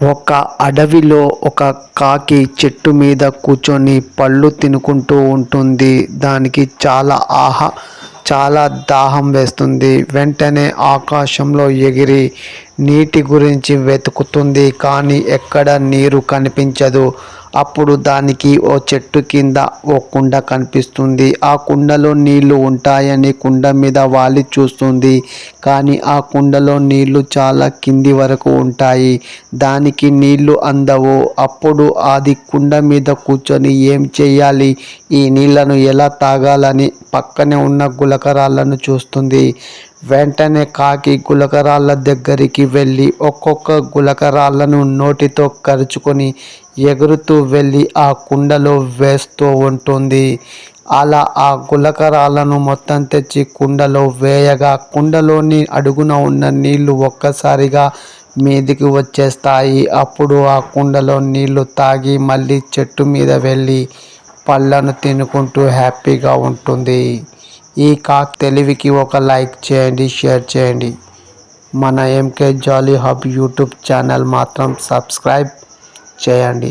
ఒక అడవిలో ఒక కాకి చెట్టు మీద కూర్చొని పళ్ళు తినుకుంటూ ఉంటుంది. దానికి చాలా ఆహా చాలా దాహం వేస్తుంది. వెంటనే ఆకాశంలో ఎగిరి నీటి గురించి వెతుకుతుంది. కానీ ఎక్కడ నీరు కనిపించదు. అప్పుడు దానికి ఓ చెట్టు కింద ఓ కుండ కనిపిస్తుంది. ఆ కుండలో నీళ్ళు ఉంటాయని కుండ మీద వాలి చూస్తుంది. కానీ ఆ కుండలో నీళ్ళు చాలా కింది వరకు ఉంటాయి. దానికి నీళ్ళు అందవు. అప్పుడు అది కుండ మీద కూర్చొని ఏం చేయాలి? ఈ నీళ్ళను ఎలా తాగాలని పక్కనే ఉన్న గులకరాళ్ళను చూస్తుంది. వెంటనే కాకి గులకరాళ్ళ దగ్గరికి వెళ్ళి ఒక్కొక్క గులకరాళ్ళను నోటితో కరుచుకొని ఎగురుతూ వెళ్ళి ఆ కుండలో వేస్తూ ఉంటుంది. అలా ఆ గులకరాళ్ళను మొత్తం తెచ్చి కుండలో వేయగా కుండలోని అడుగున ఉన్న నీళ్ళు ఒక్కసారిగా మీదికి వచ్చేస్తాయి. అప్పుడు ఆ కుండలో నీళ్ళు తాగి మళ్ళీ చెట్టు మీద వెళ్ళి పళ్ళను తినుకుంటూ హ్యాపీగా ఉంటుంది. ఈ కాక్ తెలివికి ఒక లైక్ చేయండి షేర్ చేయండి. మన MK Jolly Hub YouTube channel మాత్రం సబ్స్క్రైబ్ చేయండి.